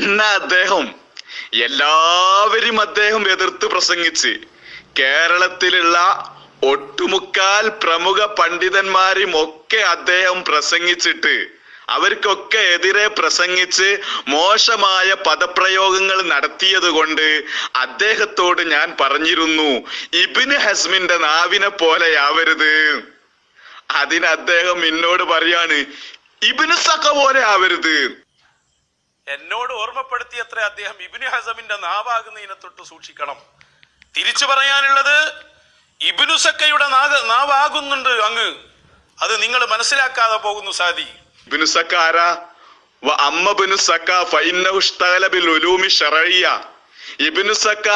പിന്നെ അദ്ദേഹം എല്ലാവരും അദ്ദേഹം എതിർത്ത് പ്രസംഗിച്ച് കേരളത്തിലുള്ള ഒട്ടുമുക്കാൽ പ്രമുഖ പണ്ഡിതന്മാരും ഒക്കെ അദ്ദേഹം പ്രസംഗിച്ചിട്ട് അവർക്കൊക്കെ എതിരെ പ്രസംഗിച്ച് മോശമായ പദപ്രയോഗങ്ങൾ നടത്തിയത് കൊണ്ട് അദ്ദേഹത്തോട് ഞാൻ പറഞ്ഞിരുന്നു ഇബിന് ഹസ്മിന്റെ നാവിനെ പോലെയാവരുത് അതിന് അദ്ദേഹം എന്നോട് പറയാണ് ഇബിന് സഖ പോലെ ആവരുത്. എന്നോട് ഓർമ്മപ്പെടുത്തിയത്ര അദ്ദേഹം ഇബിന് ഹസമിന്റെ നാവാകുന്നതിനെ തൊട്ട് സൂക്ഷിക്കണം. തിരിച്ചു പറയാനുള്ളത് ഇബിനു സക്കയുടെ നാഗ നാവാകുന്നുണ്ട് അങ്ങ്. അത് നിങ്ങൾ മനസ്സിലാക്കാതെ പോകുന്നു സാദി. ഇബ്നു സക്ക ആരാ? സക്ക ഉലൂമി സക്ക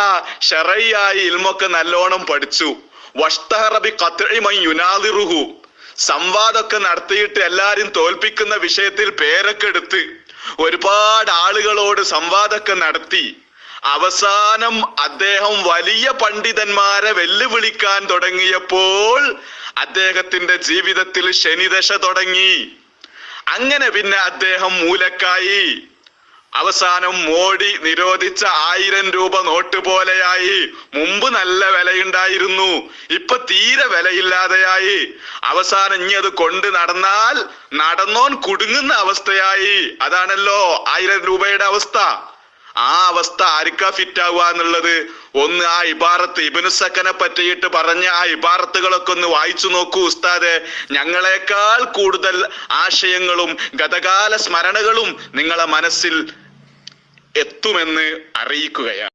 നല്ലോണം പഠിച്ചു. വഷ്തഹറ ബി ഖത്ഇ മൻ യുനാദിറുഹു. സംവാദമൊക്കെ നടത്തിയിട്ട് എല്ലാരും തോൽപ്പിക്കുന്ന വിഷയത്തിൽ പേരൊക്കെ എടുത്ത്. ഒരുപാട് ആളുകളോട് സംവാദമൊക്കെ നടത്തി. അവസാനം അദ്ദേഹം വലിയ പണ്ഡിതന്മാരെ വെല്ലുവിളിക്കാൻ തുടങ്ങിയപ്പോൾ അദ്ദേഹത്തിന്റെ ജീവിതത്തിൽ ശനിദശ തുടങ്ങി. അങ്ങനെ പിന്നെ അദ്ദേഹം മൂലക്കായി. അവസാനം മോഡി നിരോധിച്ച ആയിരം രൂപ നോട്ട് പോലെയായി. മുമ്പ് നല്ല വിലയുണ്ടായിരുന്നു. ഇപ്പൊ തീരെ വിലയില്ലാതെയായി. അവസാനം ഇനി അത് കൊണ്ട് നടന്നാൽ നടന്നോൻ കുടുങ്ങുന്ന അവസ്ഥയായി. അതാണല്ലോ ആയിരം രൂപയുടെ അവസ്ഥ. ആ അവസ്ഥ ആർക്കാ ഫിറ്റ് ആവുക എന്നുള്ളത്? ഒന്ന് ആ ഇബാറത്ത് ഇബിനുസക്കനെ പറ്റിയിട്ട് പറഞ്ഞ ആ ഇബാറത്തുകളൊക്കെ ഒന്ന് വായിച്ചു നോക്കൂ ഉസ്താദെ. ഞങ്ങളെക്കാൾ കൂടുതൽ ആശയങ്ങളും ഗതകാല സ്മരണകളും നിങ്ങളെ മനസ്സിൽ എത്തുമെന്ന് അറിയിക്കുകയാണ്.